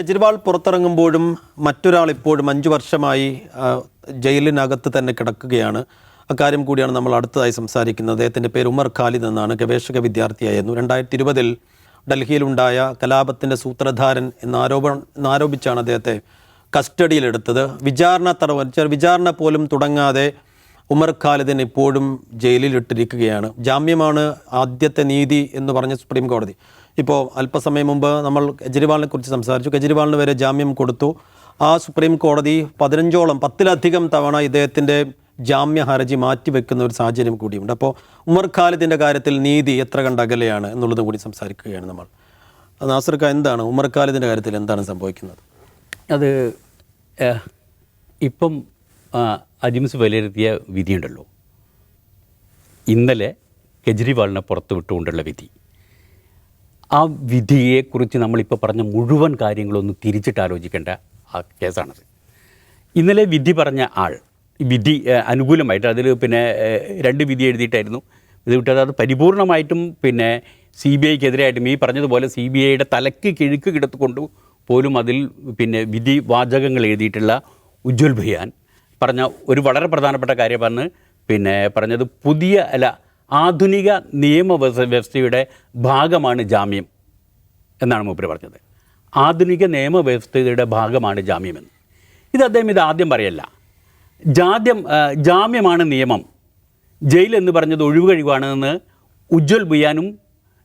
കെജ്രിവാൾ പുറത്തിറങ്ങുമ്പോഴും മറ്റൊരാൾ ഇപ്പോഴും അഞ്ചു വർഷമായി ജയിലിനകത്ത് തന്നെ കിടക്കുകയാണ്. അക്കാര്യം കൂടിയാണ് നമ്മൾ അടുത്തതായി സംസാരിക്കുന്നത്. അദ്ദേഹത്തിന്റെ പേര് ഉമർ ഖാലിദ് എന്നാണ്. ഗവേഷക വിദ്യാർത്ഥിയായിരുന്നു. രണ്ടായിരത്തി ഇരുപതിൽ ഡൽഹിയിലുണ്ടായ കലാപത്തിന്റെ സൂത്രധാരൻ എന്നാരോപണം എന്നാരോപിച്ചാണ് അദ്ദേഹത്തെ കസ്റ്റഡിയിലെടുത്തത്. വിചാരണ വെച്ചാൽ വിചാരണ പോലും തുടങ്ങാതെ ഉമർ ഖാലിദിനെ ഇപ്പോഴും ജയിലിലിട്ടിരിക്കുകയാണ്. ജാമ്യമാണ് ആദ്യത്തെ നീതി എന്ന് പറഞ്ഞ സുപ്രീം കോടതി. ഇപ്പോൾ അല്പസമയം മുമ്പ് നമ്മൾ കെജ്രിവാളിനെ കുറിച്ച് സംസാരിച്ചു. കെജ്രിവാളിന് വരെ ജാമ്യം കൊടുത്തു. ആ സുപ്രീം കോടതി പതിനഞ്ചോളം പത്തിലധികം തവണ ഇദ്ദേഹത്തിന്റെ ജാമ്യ ഹർജി മാറ്റിവെക്കുന്ന ഒരു സാഹചര്യം കൂടിയുണ്ട്. അപ്പോൾ ഉമർ ഖാലിദിന്റെ കാര്യത്തിൽ നീതി എത്ര കണ്ട് അകലെയാണ് എന്നുള്ളതും കൂടി സംസാരിക്കുകയാണ് നമ്മൾ. നാസർക്ക എന്താണ്? ഉമർ ഖാലിദിന്റെ കാര്യത്തിൽ എന്താണ് സംഭവിക്കുന്നത്? അത് ഇപ്പം അജിംസ് വിലയിരുത്തിയ വിധിയുണ്ടല്ലോ. ഇന്നലെ കെജ്രിവാളിനെ പുറത്തു വിട്ടുകൊണ്ടുള്ള വിധി. ആ വിധിയെക്കുറിച്ച് നമ്മളിപ്പോൾ പറഞ്ഞ മുഴുവൻ കാര്യങ്ങളൊന്നും തിരിച്ചിട്ട് ആലോചിക്കേണ്ട ആ കേസാണത്. ഇന്നലെ വിധി പറഞ്ഞ ആൾ വിധി അനുകൂലമായിട്ട് അതിൽ പിന്നെ രണ്ട് വിധി എഴുതിയിട്ടായിരുന്നു. ഇത് വിട്ടത് അത് പരിപൂർണമായിട്ടും പിന്നെ സി ബി ഐക്കെതിരായിട്ടും ഈ പറഞ്ഞതുപോലെ സി ബി ഐയുടെ തലയ്ക്ക് കിഴുക്ക് കിടത്തുകൊണ്ട് പോലും അതിൽ പിന്നെ വിധി വാചകങ്ങൾ എഴുതിയിട്ടുള്ള ഉജ്ജ്വൽ ഭയാൻ പറഞ്ഞ ഒരു വളരെ പ്രധാനപ്പെട്ട കാര്യമാണ്. പിന്നെ പറഞ്ഞത് പുതിയ അല്ല ആധുനിക നിയമ വ്യവസ്ഥയുടെ ഭാഗമാണ് ജാമ്യം എന്നാണ് മൂപ്പര് പറഞ്ഞത്. ആധുനിക നിയമവ്യവസ്ഥയുടെ ഭാഗമാണ് ജാമ്യമെന്ന്. ഇത് അദ്ദേഹം ഇത് ആദ്യം പറയല്ല. ജാദ്യം ജാമ്യമാണ് നിയമം. ജയിൽ എന്ന് പറഞ്ഞത് ഒഴിവുകഴിവാണെന്ന് ഉജ്ജ്വൽ ബുയാനും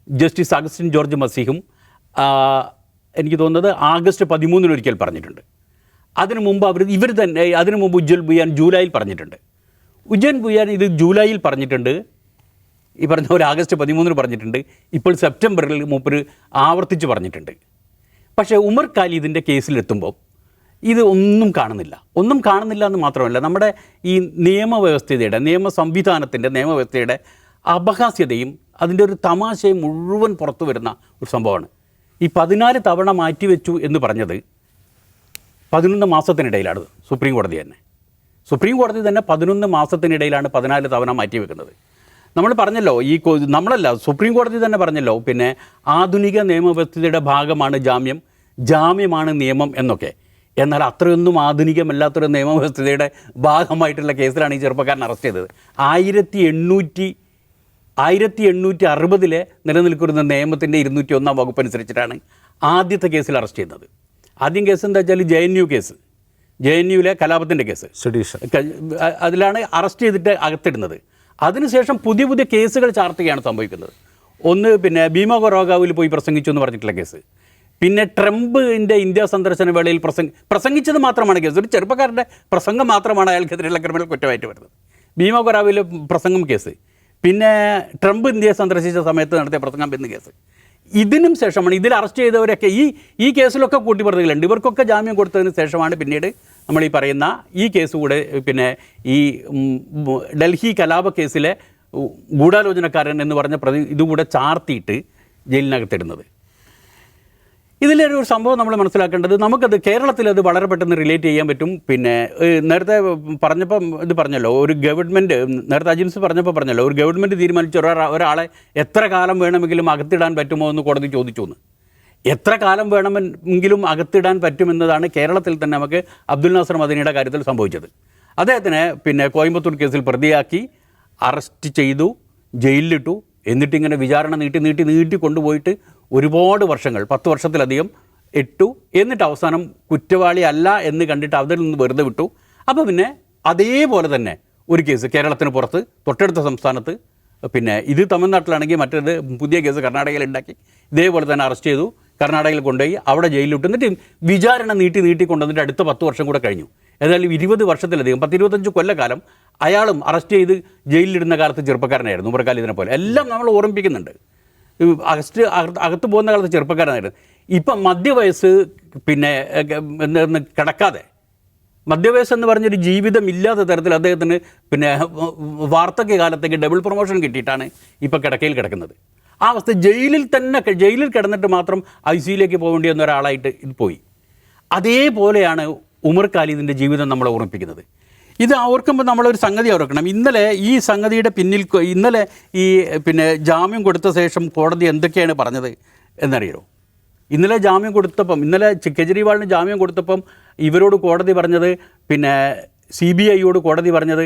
ജസ്റ്റിസ് അഗസ്റ്റിൻ ജോർജ് മസീഹും എനിക്ക് തോന്നുന്നത് ആഗസ്റ്റ് പതിമൂന്നിനൊരിക്കൽ പറഞ്ഞിട്ടുണ്ട്. അതിനു മുമ്പ് അവർ ഇവർ തന്നെ അതിനു മുമ്പ് ഉജ്ജ്വൽ ബുയാൻ ജൂലൈയിൽ പറഞ്ഞിട്ടുണ്ട്. ഉജ്ജൻ ബുയാൻ ഇത് ജൂലൈയിൽ പറഞ്ഞിട്ടുണ്ട്. ഈ പറഞ്ഞ ഒരു ആഗസ്റ്റ് പതിമൂന്നിന് പറഞ്ഞിട്ടുണ്ട്. ഇപ്പോൾ സെപ്റ്റംബറിൽ മൂപ്പര് ആവർത്തിച്ച് പറഞ്ഞിട്ടുണ്ട്. പക്ഷേ ഉമർ ഖാലിദിന്റെ കേസിലെത്തുമ്പോൾ ഇത് ഒന്നും കാണുന്നില്ല. ഒന്നും കാണുന്നില്ല എന്ന് മാത്രമല്ല നമ്മുടെ ഈ നിയമവ്യവസ്ഥയുടെ നിയമ സംവിധാനത്തിന്റെ നിയമവ്യവസ്ഥയുടെ അപഹാസ്യതയും അതിന്റെ ഒരു തമാശയും മുഴുവൻ പുറത്തു വരുന്ന ഒരു സംഭവമാണ്. ഈ പതിനാല് തവണ മാറ്റിവെച്ചു എന്ന് പറഞ്ഞത് പതിനൊന്ന് മാസത്തിനിടയിലാണ് സുപ്രീം കോടതി തന്നെ. സുപ്രീം കോടതി തന്നെ പതിനൊന്ന് മാസത്തിനിടയിലാണ് പതിനാല് തവണ മാറ്റിവെക്കുന്നത് നമ്മൾ പറഞ്ഞല്ലോ ഈ നമ്മളല്ല സുപ്രീം കോടതി തന്നെ പറഞ്ഞല്ലോ പിന്നെ ആധുനിക നിയമവ്യവസ്ഥയുടെ ഭാഗമാണ് ജാമ്യം ജാമ്യമാണ് നിയമം എന്നൊക്കെ. എന്നാൽ അത്രയൊന്നും ആധുനികമല്ലാത്തൊരു നിയമവ്യവസ്ഥയുടെ ഭാഗമായിട്ടുള്ള കേസിലാണ് ഈ ചെറുപ്പക്കാരൻ അറസ്റ്റ് ചെയ്തത്. ആയിരത്തി എണ്ണൂറ്റി ആയിരത്തി എണ്ണൂറ്റി അറുപതിലെ നിലനിൽക്കുന്ന നിയമത്തിന്റെ ഇരുന്നൂറ്റി ഒന്നാം വകുപ്പ് അനുസരിച്ചിട്ടാണ് ആദ്യത്തെ കേസിൽ അറസ്റ്റ് ചെയ്യുന്നത്. ആദ്യം കേസ് എന്താ വെച്ചാൽ J N U case. J N യുവിലെ കലാപത്തിന്റെ കേസ്. സെഡീഷൻ അതിലാണ് അറസ്റ്റ് ചെയ്തിട്ട് അകത്തിടുന്നത്. അതിനുശേഷം പുതിയ പുതിയ കേസുകൾ ചാർത്തുകയാണ് സംഭവിക്കുന്നത്. ഒന്ന് പിന്നെ ഭീമ കൊറോഗാവിൽ പോയി പ്രസംഗിച്ചു എന്ന് പറഞ്ഞിട്ടുള്ള കേസ്. പിന്നെ ട്രംപിന്റെ ഇന്ത്യ സന്ദർശന വേളയിൽ പ്രസംഗ പ്രസംഗിച്ചത് മാത്രമാണ് കേസ്. ഒരു ചെറുപ്പക്കാരന്റെ പ്രസംഗം മാത്രമാണ് അയാൾക്കെതിരെയുള്ള ക്രിമിനൽ കുറ്റമായിട്ട് വരുന്നത്. ഭീമ കൊറാവിലെ പ്രസംഗം കേസ്. പിന്നെ ട്രംപ് ഇന്ത്യയെ സന്ദർശിച്ച സമയത്ത് നടത്തിയ പ്രസംഗം എന്ന് കേസ്. ഇതിനും ശേഷമാണ് ഇതിൽ അറസ്റ്റ് ചെയ്തവരൊക്കെ ഈ ഈ കേസിലൊക്കെ കൂട്ടിപ്രതികളുണ്ട് ഇവർക്കൊക്കെ ജാമ്യം കൊടുത്തതിന് ശേഷമാണ് പിന്നീട് നമ്മൾ ഈ പറയുന്ന ഈ കേസ് കൂടെ പിന്നെ ഈ ഡൽഹി കലാപ കേസിലെ ഗൂഢാലോചനക്കാരൻ എന്ന് പറഞ്ഞ പ്രതി ഇതുകൂടെ ചാർത്തിയിട്ട് ജയിലിനകത്തിടുന്നത്. ഇതിലൊരു സംഭവം നമ്മൾ മനസ്സിലാക്കേണ്ടത് നമുക്കത് കേരളത്തിൽ അത് വളരെ പെട്ടെന്ന് റിലേറ്റ് ചെയ്യാൻ പറ്റും. പിന്നെ നേരത്തെ പറഞ്ഞപ്പോൾ ഇത് പറഞ്ഞല്ലോ ഒരു ഗവൺമെന്റ് നേരത്തെ അജിൻസ് പറഞ്ഞപ്പോൾ പറഞ്ഞല്ലോ ഒരു ഗവൺമെന്റ് തീരുമാനിച്ച ഒരാ ഒരാളെ എത്ര കാലം വേണമെങ്കിലും അകത്തിടാൻ പറ്റുമോ എന്ന് കോടതി ചോദിച്ചു എന്ന് എത്ര കാലം വേണമെങ്കിലും അകത്തിടാൻ പറ്റുമെന്നതാണ് കേരളത്തിൽ തന്നെ നമുക്ക് അബ്ദുൽ നാസർ മദനിയുടെ കാര്യത്തിൽ സംഭവിച്ചത്. അദ്ദേഹത്തിനെ പിന്നെ കോയമ്പത്തൂർ കേസിൽ പ്രതിയാക്കി അറസ്റ്റ് ചെയ്തു ജയിലിലിട്ടു എന്നിട്ടിങ്ങനെ വിചാരണ നീട്ടി നീട്ടി നീട്ടി കൊണ്ടുപോയിട്ട് ഒരുപാട് വർഷങ്ങൾ പത്ത് വർഷത്തിലധികം ഇട്ടു. എന്നിട്ട് അവസാനം കുറ്റവാളി അല്ല എന്ന് കണ്ടിട്ട് അതിൽ നിന്ന് വെറുതെ വിട്ടു. അപ്പോൾ പിന്നെ അതേപോലെ തന്നെ ഒരു കേസ് കേരളത്തിന് പുറത്ത് തൊട്ടടുത്ത സംസ്ഥാനത്ത് പിന്നെ ഇത് തമിഴ്നാട്ടിലാണെങ്കിൽ മറ്റേത് പുതിയ കേസ് കർണാടകയിൽ ഉണ്ടാക്കി ഇതേപോലെ തന്നെ അറസ്റ്റ് ചെയ്തു കർണാടകയിൽ കൊണ്ടുപോയി അവിടെ ജയിലിലിട്ട് എന്നിട്ട് വിചാരണ നീട്ടി നീട്ടി കൊണ്ടുവന്നിട്ട് അടുത്ത പത്ത് വർഷം കൂടെ കഴിഞ്ഞു. ഏതായാലും ഇരുപത് വർഷത്തിലധികം പത്തിരുപത്തഞ്ച് കൊല്ലക്കാലം അയാളും അറസ്റ്റ് ചെയ്ത് ജയിലിലിടുന്ന കാലത്ത് ചെറുപ്പക്കാരനായിരുന്നു മുറക്കാലിതിനെ പോലെ. എല്ലാം നമ്മൾ ഓർമ്മിപ്പിക്കുന്നുണ്ട്. ഈ അറസ്റ്റ് അകത്ത് പോകുന്ന കാലത്ത് ചെറുപ്പക്കാരനായിരുന്നു. ഇപ്പം മധ്യവയസ്സ് പിന്നെ എന്തായിരുന്നു കിടക്കാതെ. മധ്യവയസ്സ് എന്ന് പറഞ്ഞൊരു ജീവിതം ഇല്ലാത്ത തരത്തിൽ അദ്ദേഹത്തിന് പിന്നെ വാർദ്ധക്യ കാലത്തേക്ക് ഡബിൾ പ്രൊമോഷൻ കിട്ടിയിട്ടാണ് ഇപ്പോൾ കിടക്കയിൽ കിടക്കുന്നത്. ആ അവസ്ഥ ജയിലിൽ തന്നെ ജയിലിൽ കിടന്നിട്ട് മാത്രം ഐ സിയിലേക്ക് പോകേണ്ടി വന്ന ഒരാളായിട്ട് ഇത് പോയി. അതേപോലെയാണ് ഉമർ ഖാലിദിന്റെ ജീവിതം നമ്മളെ ഓർമ്മിപ്പിക്കുന്നത്. ഇത് ഓർക്കുമ്പോൾ നമ്മളൊരു സംഗതി ഓർക്കണം. ഇന്നലെ ഈ സംഗതിയുടെ പിന്നിൽ ഇന്നലെ ഈ പിന്നെ ജാമ്യം കൊടുത്ത ശേഷം കോടതി എന്തൊക്കെയാണ് പറഞ്ഞത് എന്നറിയോ? ഇന്നലെ ജാമ്യം കൊടുത്തപ്പം ഇന്നലെ കെജ്രിവാളിന് ജാമ്യം കൊടുത്തപ്പം ഇവരോട് കോടതി പറഞ്ഞത് പിന്നെ സി ബി ഐയോട് കോടതി പറഞ്ഞത്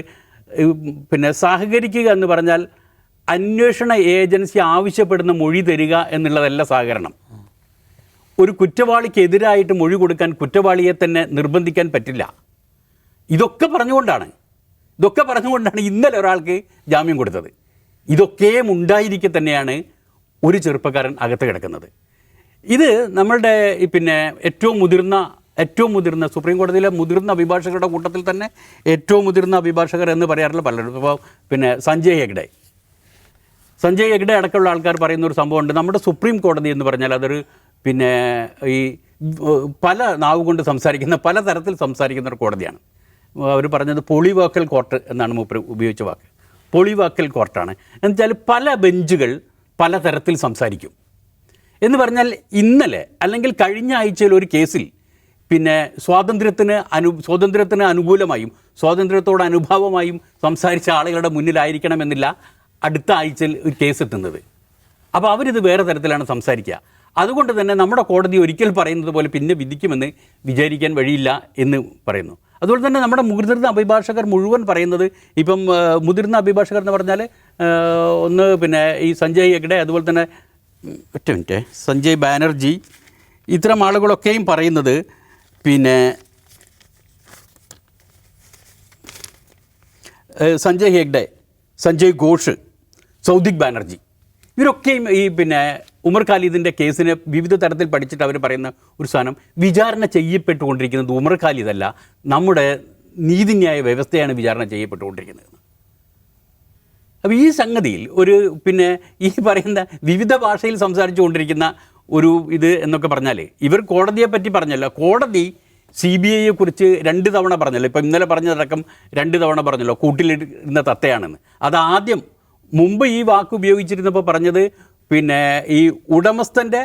പിന്നെ സഹകരിക്കുക എന്ന് പറഞ്ഞാൽ അന്വേഷണ ഏജൻസി ആവശ്യപ്പെടുന്ന മൊഴി തരിക എന്നുള്ളതല്ല സഹകരണം. ഒരു കുറ്റവാളിക്കെതിരായിട്ട് മൊഴി കൊടുക്കാൻ കുറ്റവാളിയെ തന്നെ നിർബന്ധിക്കാൻ പറ്റില്ല. ഇതൊക്കെ പറഞ്ഞുകൊണ്ടാണ്. ഇതൊക്കെ പറഞ്ഞുകൊണ്ടാണ് ഇന്നലെ ഒരാൾക്ക് ജാമ്യം കൊടുത്തത്. ഇതൊക്കെയും ഉണ്ടായിരിക്കെ തന്നെയാണ് ഒരു ചെറുപ്പക്കാരൻ അകത്ത് കിടക്കുന്നത്. ഇത് നമ്മളുടെ പിന്നെ ഏറ്റവും മുതിർന്ന ഏറ്റവും മുതിർന്ന സുപ്രീം കോടതിയിലെ മുതിർന്ന അഭിഭാഷകരുടെ കൂട്ടത്തിൽ തന്നെ ഏറ്റവും മുതിർന്ന അഭിഭാഷകർ എന്ന് പറയാറുള്ള പലരും. ഇപ്പോൾ പിന്നെ സഞ്ജയ് ഹെഗ്ഡെ. സഞ്ജയ് ഹെഗ്ഡെ അടക്കമുള്ള ആൾക്കാർ പറയുന്ന ഒരു സംഭവമുണ്ട്. നമ്മുടെ സുപ്രീം കോടതി എന്ന് പറഞ്ഞാൽ അതൊരു പിന്നെ ഈ പല നാവ് കൊണ്ട് സംസാരിക്കുന്ന പല തരത്തിൽ സംസാരിക്കുന്ന ഒരു കോടതിയാണ്. അവർ പറഞ്ഞത് പൊളിവാക്കൽ കോർട്ട് എന്നാണ് മൂപ്പർ ഉപയോഗിച്ച വാക്ക്. പൊളിവാക്കൽ കോർട്ടാണ്. എന്നുവെച്ചാൽ പല ബെഞ്ചുകൾ പല തരത്തിൽ സംസാരിക്കും. എന്ന് പറഞ്ഞാൽ ഇന്നലെ അല്ലെങ്കിൽ കഴിഞ്ഞ ആഴ്ചയിൽ ഒരു കേസിൽ പിന്നെ സ്വാതന്ത്ര്യത്തിന് അനു സ്വാതന്ത്ര്യത്തിന് അനുകൂലമായും സ്വാതന്ത്ര്യത്തോട് അനുഭാവമായും സംസാരിച്ച ആളുകളുടെ മുന്നിലായിരിക്കണമെന്നില്ല അടുത്ത ആഴ്ചയിൽ ഒരു കേസ് എത്തുന്നത്. അപ്പോൾ അവരിത് വേറെ തരത്തിലാണ് സംസാരിക്കുക. അതുകൊണ്ട് തന്നെ നമ്മുടെ കോടതി ഒരിക്കൽ പറയുന്നത് പോലെ പിന്നെ വിധിക്കുമെന്ന് വിചാരിക്കാൻ വഴിയില്ല എന്ന് പറയുന്നു. അതുപോലെ തന്നെ നമ്മുടെ മുതിർന്ന അഭിഭാഷകർ മുഴുവൻ പറയുന്നത് ഇപ്പം മുതിർന്ന അഭിഭാഷകർ എന്ന് പറഞ്ഞാൽ ഒന്ന് പിന്നെ ഈ സഞ്ജയ് ഹെഗ്ഡെ അതുപോലെ തന്നെ ഒറ്റ മിനിറ്റ്. സഞ്ജയ് ബാനർജി ഇത്തരം ആളുകളൊക്കെയും പറയുന്നത് പിന്നെ സഞ്ജയ് ഹെഗ്ഡെ സഞ്ജയ് ഘോഷ് സൗദിക് ബാനർജി. ഇവരൊക്കെയും ഈ പിന്നെ ഉമർ ഖാലിദിന്റെ കേസിനെ വിവിധ തരത്തിൽ പഠിച്ചിട്ട് അവർ പറയുന്ന ഒരു സാധനം. വിചാരണ ചെയ്യപ്പെട്ടുകൊണ്ടിരിക്കുന്നത് ഉമർ ഖാലിദല്ല. നമ്മുടെ നീതിന്യായ വ്യവസ്ഥയാണ് വിചാരണ ചെയ്യപ്പെട്ടുകൊണ്ടിരിക്കുന്നത്. അപ്പോൾ ഈ സംഗതിയിൽ ഒരു പിന്നെ ഈ പറയുന്ന വിവിധ ഭാഷയിൽ സംസാരിച്ചു കൊണ്ടിരിക്കുന്ന ഒരു ഇത് എന്നൊക്കെ പറഞ്ഞാൽ ഇവർ കോടതിയെ പറ്റി പറഞ്ഞല്ലോ. കോടതി സി ബി ഐയെ കുറിച്ച് രണ്ട് തവണ പറഞ്ഞല്ലോ. ഇപ്പം ഇന്നലെ പറഞ്ഞതടക്കം രണ്ട് തവണ പറഞ്ഞല്ലോ. കൂട്ടിലിരുന്ന തത്തയാണെന്ന്. അത് ആദ്യം മുമ്പ് ഈ വാക്ക് ഉപയോഗിച്ചിരുന്നപ്പോൾ പറഞ്ഞത് പിന്നെ ഈ ഉടമസ്ഥന്റെ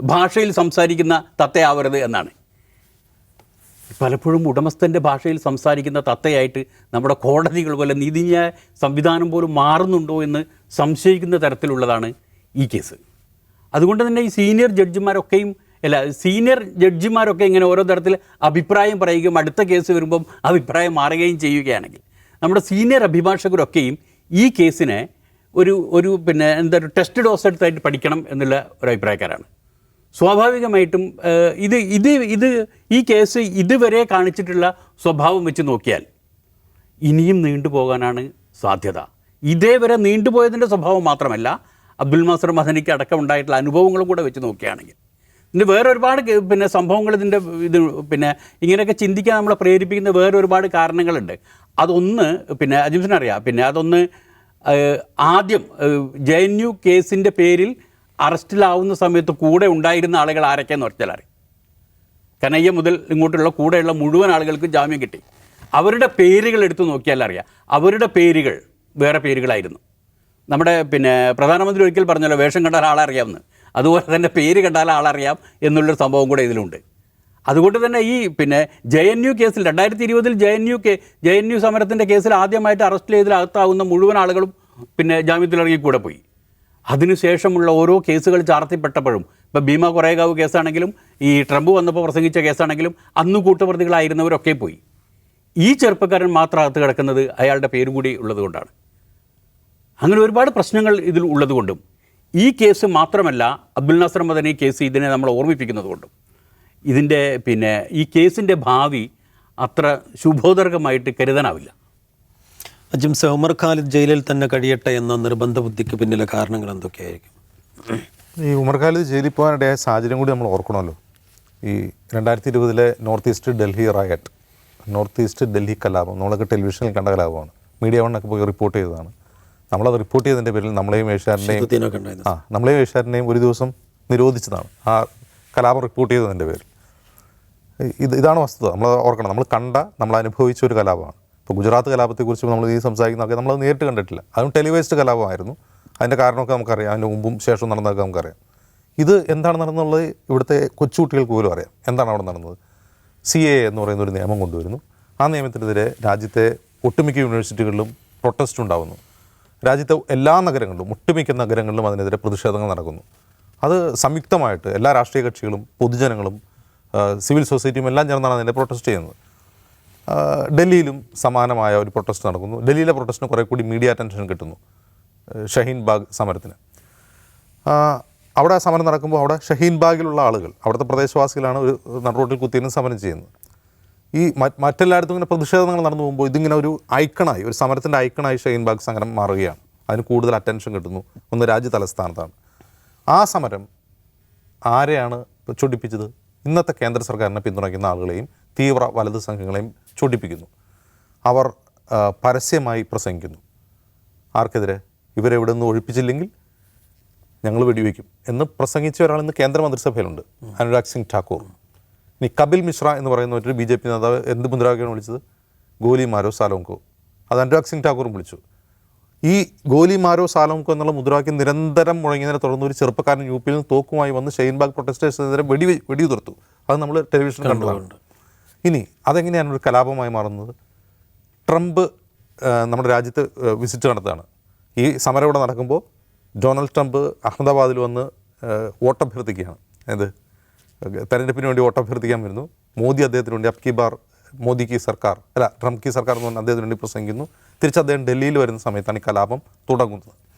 ഭാഷയിൽ സംസാരിക്കുന്ന തത്തയാവരുത് എന്നാണ്. പലപ്പോഴും ഉടമസ്ഥന്റെ ഭാഷയിൽ സംസാരിക്കുന്ന തത്തയായിട്ട് നമ്മുടെ കോടതികൾ പോലെ നീതിന്യായ സംവിധാനം പോലും മാറുന്നുണ്ടോ എന്ന് സംശയിക്കുന്ന തരത്തിലുള്ളതാണ് ഈ കേസ്. അതുകൊണ്ട് തന്നെ ഈ സീനിയർ ജഡ്ജിമാരൊക്കെയും അല്ല സീനിയർ ജഡ്ജിമാരൊക്കെ ഇങ്ങനെ ഓരോ തരത്തിൽ അഭിപ്രായം പറയുകയും അടുത്ത കേസ് വരുമ്പം അഭിപ്രായം മാറുകയും ചെയ്യുകയാണെങ്കിൽ നമ്മുടെ സീനിയർ അഭിഭാഷകരൊക്കെയും ഈ കേസിനെ ഒരു ഒരു പിന്നെ എന്താ ടെസ്റ്റ് ഡോസ് എടുത്തായിട്ട് പഠിക്കണം എന്നുള്ള ഒരു അഭിപ്രായക്കാരാണ്. സ്വാഭാവികമായിട്ടും ഇത് ഇത് ഇത് ഈ കേസ് ഇതുവരെ കാണിച്ചിട്ടുള്ള സ്വഭാവം വെച്ച് നോക്കിയാൽ ഇനിയും നീണ്ടുപോകാനാണ് സാധ്യത. ഇതേവരെ നീണ്ടുപോയതിന്റെ സ്വഭാവം മാത്രമല്ല അബ്ദുൽ നാസർ മദനിക്ക് അടക്കം ഉണ്ടായിട്ടുള്ള അനുഭവങ്ങളും കൂടെ വെച്ച് നോക്കുകയാണെങ്കിൽ. ഇതിന്റെ വേറെ ഒരുപാട് പിന്നെ സംഭവങ്ങൾ ഇതിന്റെ ഇത് പിന്നെ ഇങ്ങനെയൊക്കെ ചിന്തിക്കാൻ നമ്മളെ പ്രേരിപ്പിക്കുന്ന വേറെ ഒരുപാട് കാരണങ്ങളുണ്ട്. അതൊന്ന് പിന്നെ അജിംസിനെ അറിയാം പിന്നെ അതൊന്ന് ആദ്യം ജെ എൻ യു കേസിന്റെ പേരിൽ അറസ്റ്റിലാവുന്ന സമയത്ത് കൂടെ ഉണ്ടായിരുന്ന ആളുകൾ ആരൊക്കെയെന്ന് വെച്ചാൽ അറിയാം. കനയ്യ മുതൽ ഇങ്ങോട്ടുള്ള കൂടെയുള്ള മുഴുവൻ ആളുകൾക്ക് ജാമ്യം കിട്ടി. അവരുടെ പേരുകൾ എടുത്തു നോക്കിയാൽ അറിയാം. അവരുടെ പേരുകൾ വേറെ പേരുകളായിരുന്നു. നമ്മുടെ പിന്നെ പ്രധാനമന്ത്രി ഒരിക്കൽ പറഞ്ഞല്ലോ വേഷം കണ്ടാൽ ആളറിയാമെന്ന്. അതുപോലെ തന്നെ പേര് കണ്ടാൽ ആളറിയാം എന്നുള്ളൊരു സംഭവം കൂടെ ഇതിലുണ്ട്. അതുകൊണ്ട് തന്നെ ഈ പിന്നെ ജെ എൻ യു കേസിൽ രണ്ടായിരത്തി ഇരുപതിൽ ജെ എൻ യു കെ ജെ എൻ യു സമരത്തിന്റെ കേസിൽ ആദ്യമായിട്ട് അറസ്റ്റ് ചെയ്തതിൽ അകത്താവുന്ന മുഴുവൻ ആളുകളും പിന്നെ ജാമ്യത്തിലിറങ്ങി കൂടെ പോയി. അതിനുശേഷമുള്ള ഓരോ കേസുകൾ ചാർത്തിപ്പെട്ടപ്പോഴും ഇപ്പോൾ ഭീമ കൊറേഗാവ് കേസാണെങ്കിലും ഈ ട്രംപ് വന്നപ്പോൾ പ്രസംഗിച്ച കേസാണെങ്കിലും അന്ന് കൂട്ടുപ്രതികളായിരുന്നവരൊക്കെ പോയി. ഈ ചെറുപ്പക്കാരൻ മാത്രം അകത്ത് കിടക്കുന്നത് അയാളുടെ പേരും കൂടി ഉള്ളതുകൊണ്ടാണ് അങ്ങനെ ഒരുപാട് പ്രശ്നങ്ങൾ ഇതിൽ ഉള്ളതുകൊണ്ടും ഈ കേസ് മാത്രമല്ല അബ്ദുൽ നാസർ മദനി കേസ് ഇതിനെ നമ്മൾ ഓർമ്മിപ്പിക്കുന്നത് കൊണ്ടും. ഇതിന്റെ പിന്നെ ഈ കേസിന്റെ ഭാവി അത്ര ശുഭോദർഗമായിട്ട് കരുതാനാവില്ല. അജിംസ ഉമർ ഖാലിദ് ജയിലിൽ തന്നെ കഴിയട്ടെ എന്ന നിർബന്ധ ബുദ്ധിക്ക് പിന്നിലെ കാരണങ്ങൾ എന്തൊക്കെയായിരിക്കും? ഈ ഉമർ ഖാലിദ് ജയിലിൽ പോകാനിടയായ സാഹചര്യം കൂടി നമ്മൾ ഓർക്കണമല്ലോ. ഈ രണ്ടായിരത്തി ഇരുപതിലെ north east Delhi riot north east Delhi കലാപം നമ്മളൊക്കെ ടെലിവിഷനിൽ കണ്ട കലാപമാണ്. മീഡിയ വണ്ണൊക്കെ പോയി റിപ്പോർട്ട് ചെയ്തതാണ്. നമ്മളത് റിപ്പോർട്ട് ചെയ്തതിന്റെ പേരിൽ നമ്മളെയും ഏഷ്യാറിനെയും ആ നമ്മളെയും ഏഷ്യാറിനെയും ഒരു ദിവസം നിരോധിച്ചതാണ്. ആ കലാപം റിപ്പോർട്ട് ചെയ്തതിന്റെ പേരിൽ. ഇത് ഇതാണ് വസ്തുത. നമ്മൾ ഓർക്കണം. നമ്മൾ കണ്ട നമ്മൾ അനുഭവിച്ച ഒരു കലാപമാണ്. ഇപ്പോൾ ഗുജറാത്ത് കലാപത്തെക്കുറിച്ച് നമ്മൾ ഈ സംസാരിക്കുന്നതൊക്കെ നമ്മൾ നേരിട്ട് കണ്ടിട്ടില്ല. അതും ടെലിവൈസ്ഡ് കലാപമായിരുന്നു. അതിന്റെ കാരണമൊക്കെ നമുക്കറിയാം. അതിന്റെ മുമ്പും ശേഷവും നടന്നതൊക്കെ നമുക്കറിയാം. ഇത് എന്താണ് നടന്നുള്ളത്? ഇവിടുത്തെ കൊച്ചുകുട്ടികൾക്ക് പോലും അറിയാം. എന്താണ് അവിടെ നടന്നത്? സി എ എന്ന് പറയുന്ന ഒരു നിയമം കൊണ്ടുവരുന്നു. ആ നിയമത്തിനെതിരെ രാജ്യത്തെ ഒട്ടുമിക്ക യൂണിവേഴ്സിറ്റികളിലും പ്രൊട്ടസ്റ്റ് ഉണ്ടാകുന്നു രാജ്യത്തെ എല്ലാ നഗരങ്ങളിലും ഒട്ടുമിക്ക നഗരങ്ങളിലും അതിനെതിരെ പ്രതിഷേധങ്ങൾ നടക്കുന്നു. അത് സംയുക്തമായിട്ട് എല്ലാ രാഷ്ട്രീയ കക്ഷികളും പൊതുജനങ്ങളും സിവിൽ സൊസൈറ്റിയും എല്ലാം ചേർന്നാണ് അതിനെ പ്രൊട്ടസ്റ്റ് ചെയ്യുന്നത്. ഡൽഹിയിലും സമാനമായ ഒരു പ്രൊട്ടസ്റ്റ് നടക്കുന്നു. ഡൽഹിയിലെ പ്രൊട്ടസ്റ്റിന് കുറേ കൂടി മീഡിയ അറ്റൻഷൻ കിട്ടുന്നു. ഷഹീൻ ബാഗ് സമരത്തിന്. അവിടെ സമരം നടക്കുമ്പോൾ അവിടെ ഷഹീൻ ബാഗിലുള്ള ആളുകൾ അവിടുത്തെ പ്രദേശവാസികളാണ് ഒരു നടുറോട്ടിൽ കുത്തിയിരുന്ന് സമരം ചെയ്യുന്നത്. ഈ മറ്റെല്ലായിടത്തും ഇങ്ങനെ പ്രതിഷേധങ്ങൾ നടന്നു പോകുമ്പോൾ ഇതിങ്ങനെ ഒരു ഐക്കണായി ഒരു സമരത്തിന്റെ ഐക്കണായി ഷഹീൻ ബാഗ് സമരം മാറുകയാണ്. അതിന് കൂടുതൽ അറ്റൻഷൻ കിട്ടുന്നു. ഒന്ന് രാജ്യ തലസ്ഥാനത്താണ് ആ സമരം ആരെയാണ് ചൊടിപ്പിച്ചത്? ഇന്നത്തെ കേന്ദ്ര സർക്കാരിനെ പിന്തുണയ്ക്കുന്ന ആളുകളെയും തീവ്ര വലത് സംഘങ്ങളെയും ചൊടിപ്പിക്കുന്നു. അവർ പരസ്യമായി പ്രസംഗിക്കുന്നു. ആർക്കെതിരെ? ഇവരെ ഇവിടെ നിന്ന് ഒഴിപ്പിച്ചില്ലെങ്കിൽ ഞങ്ങൾ വെടിവെക്കും എന്ന് പ്രസംഗിച്ച ഒരാൾ ഇന്ന് കേന്ദ്രമന്ത്രിസഭയിലുണ്ട് അനുരാഗ് സിംഗ് ഠാക്കൂർ. ഇനി കപിൽ മിശ്ര എന്ന് പറയുന്ന ഒരു ബി ജെ പി നേതാവ് എന്ത് മുദ്രാവാക്യമാണ് വിളിച്ചത്? ഗോലിമാരോ സാലോങ്കോ? അത് അനുരാഗ് സിംഗ് ഠാക്കൂറും വിളിച്ചു. ഈ ഗോലി മാരോ സാലോങ്കോ എന്നുള്ള മുദ്രാവാക്യം നിരന്തരം മുഴങ്ങിയതിനെ തുടർന്ന് ഒരു ചെറുപ്പക്കാരൻ യു പിയിൽ നിന്ന് തോക്കുമായി വന്ന് ഷെയിൻബാഗ് പ്രൊട്ടസ്റ്റേഴ്സിനെതിരെ വെടി വെടി വെടിയുതിർത്തു. അത് നമ്മൾ ടെലിവിഷനിൽ കണ്ടതാണ്. ഇനി അതെങ്ങനെയാണ് ഒരു കലാപമായി മാറുന്നത്? ട്രംപ് നമ്മുടെ രാജ്യത്ത് വിസിറ്റ് നടത്തുകയാണ്. ഈ സമരം ഇവിടെ നടക്കുമ്പോൾ ഡൊണാൾഡ് ട്രംപ് അഹമ്മദാബാദിൽ വന്ന് വോട്ടഭ്യർത്ഥിക്കുകയാണ്. അതായത് തെരഞ്ഞെടുപ്പിന് വേണ്ടി വോട്ടഭ്യർത്ഥിക്കാൻ വരുന്നു. മോദി അദ്ദേഹത്തിന് വേണ്ടി അബ്കി ബാർ മോദി കി സർക്കാർ അല്ല ട്രംപ് കി സർക്കാർ എന്ന് പറഞ്ഞാൽ അദ്ദേഹത്തിന് വേണ്ടി പ്രസംഗിക്കുന്നു. തിരിച്ച് അദ്ദേഹം ഡൽഹിയിൽ വരുന്ന സമയത്താണ് ഈ കലാപം തുടങ്ങുന്നത്.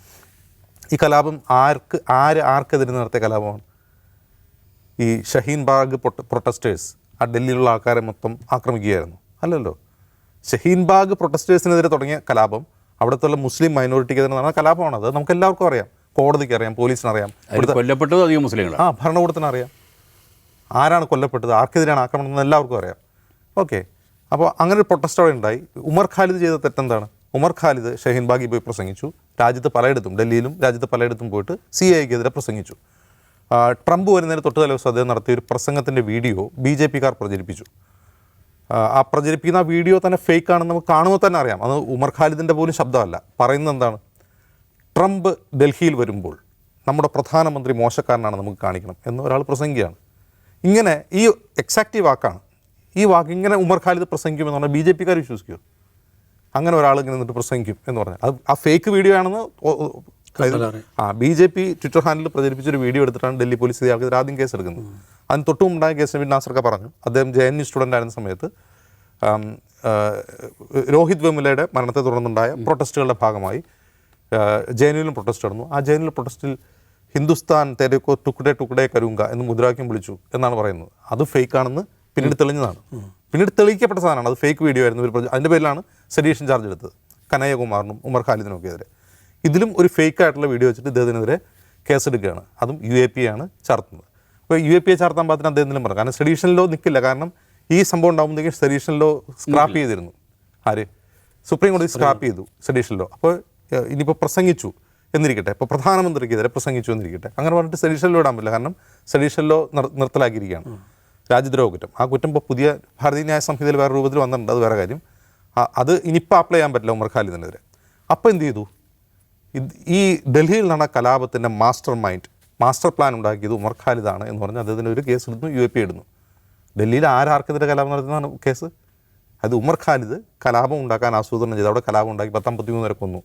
ഈ കലാപം ആർക്ക് ആര് ആർക്കെതിരെ നടത്തിയ കലാപമാണ്? ഈ ഷഹീൻ ബാഗ് പ്രൊട്ട- പ്രൊട്ടസ്റ്റേഴ്സ് ആ ഡൽഹിയിലുള്ള ആൾക്കാരെ മൊത്തം ആക്രമിക്കുകയായിരുന്നു. അല്ലല്ലോ? ഷഹീൻ ബാഗ് പ്രൊട്ടസ്റ്റേഴ്സിനെതിരെ തുടങ്ങിയ കലാപം അവിടുത്തെ മുസ്ലിം മൈനോറിറ്റിക്കെതിരെ നടന്ന കലാപമാണ് അത്. നമുക്ക് എല്ലാവർക്കും അറിയാം. കോടതിക്ക് അറിയാം പോലീസിന് അറിയാം കൊല്ലപ്പെട്ടത് അധികം മുസ്ലിങ്ങൾ ആ ഭരണകൂടത്തിന് അറിയാം ആരാണ് കൊല്ലപ്പെട്ടത്? ആർക്കെതിരെയാണ് ആക്രമണം എന്ന് എല്ലാവർക്കും അറിയാം. ഓക്കെ. അപ്പോൾ അങ്ങനെ ഒരു പ്രൊട്ടസ്റ്റ് അവിടെ ഉണ്ടായി. ഉമർ ഖാലിദ് ചെയ്ത തെറ്റെന്താണ്? ഉമർ ഖാലിദ് ഷഹീൻ ബാഗി പോയി പ്രസംഗിച്ചു. രാജ്യത്ത് പലയിടത്തും ഡൽഹിയിലും രാജ്യത്ത് പലയിടത്തും പോയിട്ട് സി എക്കെതിരെ പ്രസംഗിച്ചു. ട്രംപ് വരുന്നതിന് തൊട്ട് തലേ ദിവസം അദ്ദേഹം നടത്തിയ ഒരു പ്രസംഗത്തിന്റെ വീഡിയോ ബി ജെ പിക്കാർ പ്രചരിപ്പിച്ചു. ആ, പ്രചരിപ്പിക്കുന്ന ആ വീഡിയോ തന്നെ ഫേക്ക് ആണെന്ന് നമുക്ക് കാണുമ്പോൾ തന്നെ അറിയാം. അത് ഉമർ ഖാലിദിന്റെ പോലും ശബ്ദമല്ല. പറയുന്നത് എന്താണ്? ട്രംപ് ഡൽഹിയിൽ വരുമ്പോൾ നമ്മുടെ പ്രധാനമന്ത്രി മോശക്കാരനാണ് നമുക്ക് കാണിക്കണം എന്ന് ഒരാൾ പ്രസംഗിക്കുകയാണ്. ഇങ്ങനെ ഈ എക്സാക്റ്റീവ് വാക്കാണ് ഈ വാക്ക് ഇങ്ങനെ ഉമർ ഖാലിദ് പ്രസംഗിക്കുമെന്ന് പറഞ്ഞാൽ ബി ജെ പിക്കാർ വിശ്വസിക്കുമോ അങ്ങനെ ഒരാൾ ഇങ്ങനെ നിന്നിട്ട് പ്രസംഗിക്കും എന്ന് പറഞ്ഞാൽ. അത് ആ ഫേക്ക് വീഡിയോ ആണെന്ന് ആ B J P Twitter handle പ്രചരിപ്പിച്ചൊരു video എടുത്തിട്ടാണ് ഡൽഹി പോലീസ് ഇയാൾക്ക് ആദ്യം കേസ് എടുക്കുന്നത്. അതിന് തൊട്ടും ഉണ്ടായ കേസ് നബീൻ നാസർക്ക പറഞ്ഞു. അദ്ദേഹം ജെ എൻ യു സ്റ്റുഡന്റ് ആയിരുന്ന സമയത്ത് രോഹിത് വെമുലയുടെ മരണത്തെ തുടർന്നുണ്ടായ പ്രൊട്ടസ്റ്റുകളുടെ ഭാഗമായി ജെ എൻ യുവിലും പ്രൊട്ടസ്റ്റ് നടന്നു. ആ ജെ എൻ യു പ്രൊട്ടസ്റ്റിൽ ഹിന്ദുസ്ഥാൻ തെരക്കോ ടുക്കുടെ ടുക്കുടെ കരുങ്ക എന്ന് മുദ്രാവാക്യം വിളിച്ചു എന്നാണ് പറയുന്നത്. അത് ഫേക്ക് ആണെന്ന് പിന്നീട് തെളിഞ്ഞതാണ്. പിന്നീട് തെളിയിക്കപ്പെട്ട സാധനമാണ്. അത് ഫേക്ക് വീഡിയോ ആയിരുന്നു. ഒരു അതിന്റെ പേരിലാണ് സെഡീഷൻ ചാർജ് എടുത്തത്. കനയ്യകുമാറിനും ഉമർ ഖാലിദിനും ഒക്കെ എതിരെ. ഇതിലും ഒരു ഫേക്ക് ആയിട്ടുള്ള വീഡിയോ വെച്ചിട്ട് ഇദ്ദേഹത്തിനെതിരെ കേസെടുക്കുകയാണ് അതും യു എ പി ആണ് ചാർത്തുന്നത്. അപ്പോൾ യു എ പി എ ചാർത്താൻ പാകത്തിന് അദ്ദേഹത്തിനും പറഞ്ഞു? കാരണം സെഡീഷൻ ലോ നിൽക്കില്ല. കാരണം ഈ സംഭവം ഉണ്ടാകുമ്പോഴത്തേക്കും സെഡീഷൻ ലോ സ്ക്രാപ്പ് ചെയ്തിരുന്നു. ആര്? സുപ്രീം കോടതി സ്ക്രാപ്പ് ചെയ്തു സെഡീഷൻ ലോ അപ്പോൾ ഇനിയിപ്പോൾ പ്രസംഗിച്ചു എന്നിരിക്കട്ടെ. ഇപ്പോൾ പ്രധാനമന്ത്രിക്കെതിരെ പ്രസംഗിച്ചു എന്നിരിക്കട്ടെ. അങ്ങനെ പറഞ്ഞിട്ട് സെഡീഷൻ ലോ ഇടാൻ പറ്റില്ല. കാരണം സെഡീഷൻ ലോ നിർ- നിർത്തലാക്കിയിരിക്കുകയാണ്. രാജ്യദ്രോഹ കുറ്റം. ആ കുറ്റം ഇപ്പോൾ പുതിയ ഭാരതീയ ന്യായ സംഹിതയിൽ വേറെ രൂപത്തിൽ വന്നിട്ടുണ്ട്. അത് വേറെ കാര്യം. അത് ഇനിയിപ്പോൾ അപ്ലൈ ചെയ്യാൻ പറ്റില്ല ഉമർ ഖാലിദിനെതിരെ അപ്പോൾ എന്ത് ചെയ്തു? ഈ ഡൽഹിയിൽ നടന്ന കലാപത്തിന്റെ മാസ്റ്റർ മൈൻഡ് മാസ്റ്റർ പ്ലാൻ ഉണ്ടാക്കിയത് ഉമർ ഖാലിദാണ് എന്ന് പറഞ്ഞ് അദ്ദേഹത്തിന് ഒരു കേസ് ഇടുന്നു യു എ പി ഇടുന്നു. ഡൽഹിയിൽ ആരാർക്കെതിരെ കലാപം നടത്തുന്നതാണ് കേസ് അത് ഉമർ ഖാലിദ് കലാപം ഉണ്ടാക്കാൻ ആസൂത്രണം ചെയ്ത് അവിടെ കലാപം ഉണ്ടാക്കി പത്തമ്പത്തി മൂന്ന് വരെ കൊന്നു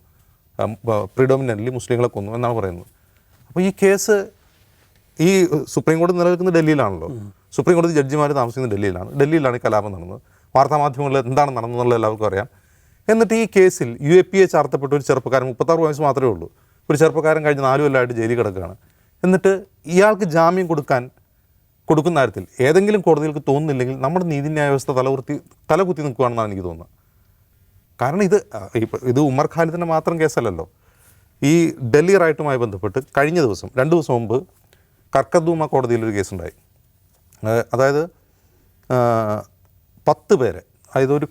പ്രിഡോമിനന്റ്ലി മുസ്ലിങ്ങളെ കൊന്നു എന്നാണ് പറയുന്നത്. അപ്പോൾ ഈ കേസ് ഈ സുപ്രീം കോടതി നിലനിൽക്കുന്നത് ഡൽഹിയിലാണല്ലോ. സുപ്രീം കോടതി ജഡ്ജിമാർ താമസിക്കുന്നത് ഡൽഹിയിലാണ്. ഡൽഹിയിലാണ് ഈ കലാപം നടന്നത്. വാർത്താമാധ്യമങ്ങളിൽ എന്താണ് നടന്നതെന്നുള്ള എല്ലാവർക്കും അറിയാം. എന്നിട്ട് ഈ കേസിൽ യു എ പി എ ചാർത്തപ്പെട്ട ഒരു ചെറുപ്പക്കാരൻ മുപ്പത്താറ് വയസ്സ് മാത്രമേ ഉള്ളൂ. ഒരു ചെറുപ്പക്കാരൻ കഴിഞ്ഞ നാല് കൊല്ലമായിട്ട് ജയിലിൽ കിടക്കുകയാണ്. എന്നിട്ട് ഇയാൾക്ക് ജാമ്യം കൊടുക്കാൻ കൊടുക്കുന്ന കാര്യത്തിൽ ഏതെങ്കിലും കോടതികൾക്ക് തോന്നുന്നില്ലെങ്കിൽ നമ്മുടെ നീതിന്യായ വ്യവസ്ഥ തലകുത്തി തലകുത്തി നിൽക്കുകയാണെന്നാണ് എനിക്ക് തോന്നുന്നത്. കാരണം ഇത് ഇത് ഉമർ ഖാലിദിന്റെ മാത്രം കേസല്ലല്ലോ. ഈ ഡൽഹി റൈറ്റുമായി ബന്ധപ്പെട്ട് കഴിഞ്ഞ ദിവസം രണ്ട് ദിവസം മുമ്പ് കർക്കദൂമ കോടതിയിലൊരു കേസുണ്ടായി. അതായത് പത്ത് പേരെ അതായത് ഒരു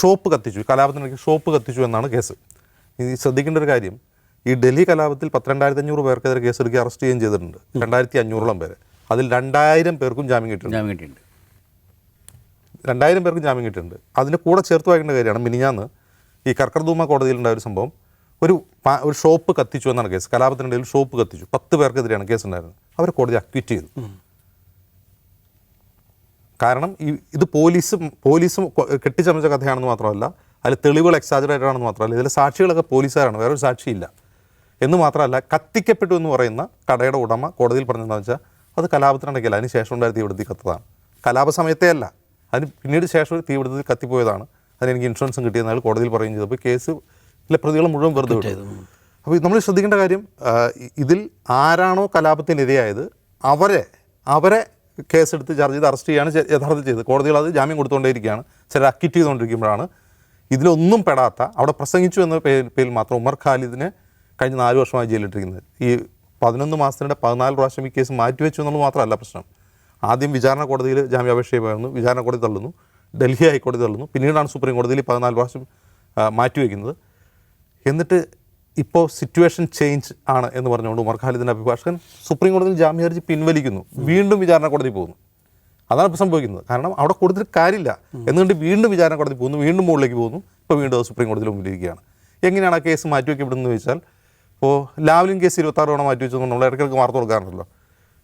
ഷോപ്പ് കത്തിച്ചു കലാപത്തിനിടയ്ക്ക് ഷോപ്പ് കത്തിച്ചു എന്നാണ് കേസ്. ഇനി ശ്രദ്ധിക്കേണ്ട ഒരു കാര്യം ഈ ഡൽഹി കലാപത്തിൽ പത്തിരണ്ടായിരത്തി അഞ്ഞൂറ് പേർക്കെതിരെ കേസെടുക്കി അറസ്റ്റ് ചെയ്യുകയും ചെയ്തിട്ടുണ്ട്. രണ്ടായിരത്തി അഞ്ഞൂറോളം പേര്. അതിൽ രണ്ടായിരം പേർക്കും ജാമ്യം കിട്ടിയിട്ടുണ്ട്. ജാമ്യം കിട്ടിയിട്ടുണ്ട്. രണ്ടായിരം പേർക്കും ജാമ്യം കിട്ടിയിട്ടുണ്ട്. അതിന്റെ കൂടെ ചേർത്ത് വായിക്കേണ്ട കാര്യമാണ് മിനിഞ്ഞാന്ന് ഈ കർക്കർദൂമ കോടതിയിലുണ്ടായ ഒരു സംഭവം. ഒരു ഒരു ഷോപ്പ് കത്തിച്ചു എന്നാണ് കേസ്. കലാപത്തിനിടയിൽ ഷോപ്പ് കത്തിച്ചു. പത്ത് പേർക്കെതിരെയാണ് കേസ് ഉണ്ടായിരുന്നത്. അവർ കോടതി അക്വിറ്റ് ചെയ്തു. കാരണം ഈ ഇത് പോലീസും പോലീസും കെട്ടിച്ചമച്ച കഥയാണെന്ന് മാത്രമല്ല അതിൽ തെളിവുകൾ എക്സാജറേറ്റഡ് ആണെന്ന് മാത്രമല്ല ഇതിലെ സാക്ഷികളൊക്കെ പോലീസുകാരാണ് വേറൊരു സാക്ഷിയില്ല. എന്ന് മാത്രമല്ല കത്തിക്കപ്പെട്ടു എന്ന് പറയുന്ന കടയുടെ ഉടമ കോടതിയിൽ പറഞ്ഞതെന്ന് വെച്ചാൽ അത് കലാപത്തിനിടയ്ക്കല്ല അതിന് ശേഷം ഉണ്ടായ തീപിടുത്തി കത്തതാണ്. കലാപ സമയത്തേ അല്ല അതിന് പിന്നീട് ശേഷം ഒരു തീപിടുത്തത്തിൽ കത്തിപ്പോയതാണ്. അതിന് എനിക്ക് ഇൻഷുറൻസും കിട്ടിയെന്ന് അയാൾ കോടതിയിൽ പറയുകയും ചെയ്തു. അപ്പോൾ കേസിലെ പ്രതികൾ മുഴുവൻ വെറുതെ വിട്ടു. അപ്പോൾ നമ്മൾ ശ്രദ്ധിക്കേണ്ട കാര്യം ഇതിൽ ആരാണോ കലാപത്തിനിരയായത് അവരെ അവരെ കേസെടുത്ത് ചാർജ് ചെയ്ത് അറസ്റ്റ് ചെയ്യാണ് യഥാർത്ഥത്തിൽ ചെയ്തത്. കോടതികൾ അത് ജാമ്യം കൊടുത്തുകൊണ്ടേയിരിക്കുകയാണ്. ചിലർ അക്വിറ്റ് ചെയ്തുകൊണ്ടിരിക്കുമ്പോഴാണ്. ഇതിലൊന്നും പെടാത്ത അവിടെ പ്രസംഗിച്ചു എന്ന പേരിൽ മാത്രം ഉമർ ഖാലിദിനെ കഴിഞ്ഞ നാല് വർഷമായി ജയിലിട്ടിരിക്കുന്നത് ഈ പതിനൊന്ന് മാസത്തിനിടെ പതിനാല് പ്രാവശ്യം ഈ കേസ് മാറ്റിവെച്ചു എന്നുള്ളത് മാത്രമല്ല പ്രശ്നം. ആദ്യം വിചാരണ കോടതിയിൽ ജാമ്യാപേക്ഷയുമായിരുന്നു വിചാരണ കോടതി തള്ളുന്നു ഡൽഹി ഹൈക്കോടതി തള്ളുന്നു. പിന്നീടാണ് സുപ്രീം കോടതിയിൽ പതിനാല് പ്രാവശ്യം മാറ്റിവെക്കുന്നത്. എന്നിട്ട് ഇപ്പോൾ സിറ്റുവേഷൻ ചേഞ്ച് ആണ് എന്ന് പറഞ്ഞുകൊണ്ട് ഉമർ ഖാലിദിന്റെ അഭിഭാഷകൻ സുപ്രീം കോടതിയിൽ ജാമ്യ ഹർജി പിൻവലിക്കുന്നു. വീണ്ടും വിചാരണ കോടതി പോകുന്നു. അതാണ് ഇപ്പോൾ സംഭവിക്കുന്നത്. കാരണം അവിടെ കൊടുത്തിട്ട് കാര്യമില്ല. എന്നുകൊണ്ട് വീണ്ടും വിചാരണ കോടതി പോകുന്നു? വീണ്ടും മുകളിലേക്ക് പോകുന്നു. ഇപ്പോൾ വീണ്ടും അത് സുപ്രീം കോടതിയിൽ മുമ്പിലിരിക്കുകയാണ്. എങ്ങനെയാണ് ആ കേസ് മാറ്റിവെക്കപ്പെടുന്നത് ചോദിച്ചാൽ ഇപ്പോൾ ലാവ്ലിൻ കേസ് ഇരുപത്താറ് തവണ മാറ്റി വെച്ചെന്ന് നമ്മൾ ഇടയ്ക്കിടയ്ക്ക് വാർത്ത കൊടുക്കാറുണ്ടല്ലോ.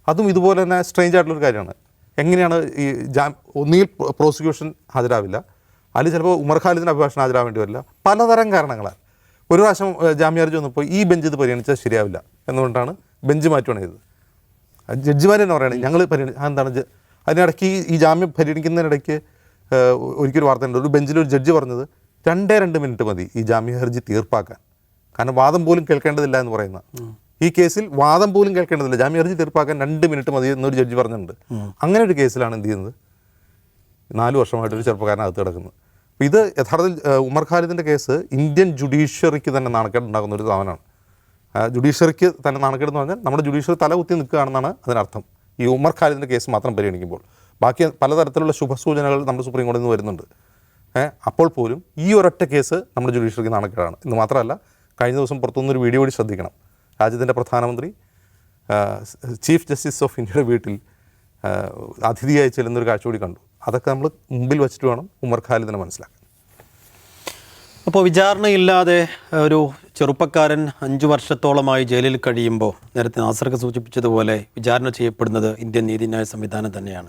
അതും ഇതുപോലെ തന്നെ സ്ട്രേഞ്ച് ആയിട്ടുള്ളൊരു കാര്യമാണ്. എങ്ങനെയാണ് ഈ ജാം ഒന്നുകിൽ പ്രോസിക്യൂഷൻ ഹാജരാവില്ല. അല്ലെങ്കിൽ ചിലപ്പോൾ ഉമർ ഖാലിദിന് അഭിഭാഷണം ഹാജരാവേണ്ടി വരില്ല. പലതരം കാരണങ്ങളാൽ. ഒരു പ്രാവശ്യം ജാമ്യാർജി വന്നപ്പോൾ ഈ ബെഞ്ച് ഇത് പരിഗണിച്ചാൽ ശരിയാവില്ല എന്നുകൊണ്ടാണ് ബെഞ്ച് മാറ്റുകയാണ് ചെയ്തത്. ജഡ്ജിമാർ തന്നെ പറയുകയാണ് ഞങ്ങൾ പരിഗണി എന്താണ് അതിനിടയ്ക്ക് ഈ- ഈ ജാമ്യം പരിഗണിക്കുന്നതിനിടയ്ക്ക് ഒരിക്കലും വാർത്ത ഉണ്ട്. ഒരു ബെഞ്ചിൽ ഒരു ജഡ്ജി പറഞ്ഞത് രണ്ടേ രണ്ട് മിനിറ്റ് മതി ഈ ജാമ്യ ഹർജി തീർപ്പാക്കാൻ. കാരണം വാദം പോലും കേൾക്കേണ്ടതില്ല എന്ന് പറയുന്ന ഈ കേസിൽ വാദം പോലും കേൾക്കേണ്ടതില്ല. ജാമ്യ ഹർജി തീർപ്പാക്കാൻ രണ്ട് മിനിറ്റ് മതി എന്നൊരു ജഡ്ജി പറഞ്ഞിട്ടുണ്ട്. അങ്ങനെ ഒരു കേസിലാണ് എന്ത് ചെയ്യുന്നത്? നാല് വർഷമായിട്ട് ഒരു ചെറുപ്പക്കാരൻ അകത്ത് കിടക്കുന്നത് ഇത് യഥാർത്ഥത്തിൽ ഉമർ ഖാലിദിന്റെ കേസ് ഇന്ത്യൻ ജുഡീഷ്യറിക്ക് തന്നെ നാണക്കേട് ഉണ്ടാക്കുന്ന ഒരു സാധനമാണ്. ജുഡീഷ്യറിക്ക് തന്നെ നാണക്കേട് എന്ന് പറഞ്ഞാൽ നമ്മുടെ ജുഡീഷ്യറി തല കുത്തി നിൽക്കുകയാണെന്നാണ് അതിനർത്ഥം. ഈ ഉമർ ഖാലിദിന്റെ കേസ് മാത്രം പരിഗണിക്കുമ്പോൾ. ബാക്കി പലതരത്തിലുള്ള ശുഭസൂചനകൾ നമ്മുടെ സുപ്രീം കോടതിയിൽ നിന്ന് വരുന്നുണ്ട്. അപ്പോൾ പോലും ഈ ഒരൊറ്റ കേസ് നമ്മുടെ ജുഡീഷ്യറിക്ക് നാണക്കേടാണ്. എന്ന് മാത്രമല്ല കഴിഞ്ഞ ദിവസം പുറത്തുനിന്നൊരു വീഡിയോ കൂടി ശ്രദ്ധിക്കണം. രാജ്യത്തിന്റെ പ്രധാനമന്ത്രി ചീഫ് ജസ്റ്റിസ് ഓഫ് ഇന്ത്യയുടെ വീട്ടിൽ അതിഥിയായി ചെല്ലുന്നൊരു കാഴ്ച കൂടി കണ്ടു. അതൊക്കെ നമ്മൾ മുമ്പിൽ വെച്ചിട്ട് വേണം ഉമർ ഖാലിദിനെ മനസ്സിലാക്കാൻ. അപ്പോൾ വിചാരണയില്ലാതെ ഒരു ചെറുപ്പക്കാരൻ അഞ്ചു വർഷത്തോളമായി ജയിലിൽ കഴിയുമ്പോൾ നേരത്തെ നാസർക്ക് സൂചിപ്പിച്ചതുപോലെ വിചാരണ ചെയ്യപ്പെടുന്നത് ഇന്ത്യൻ നീതിന്യായ സംവിധാനം തന്നെയാണ്.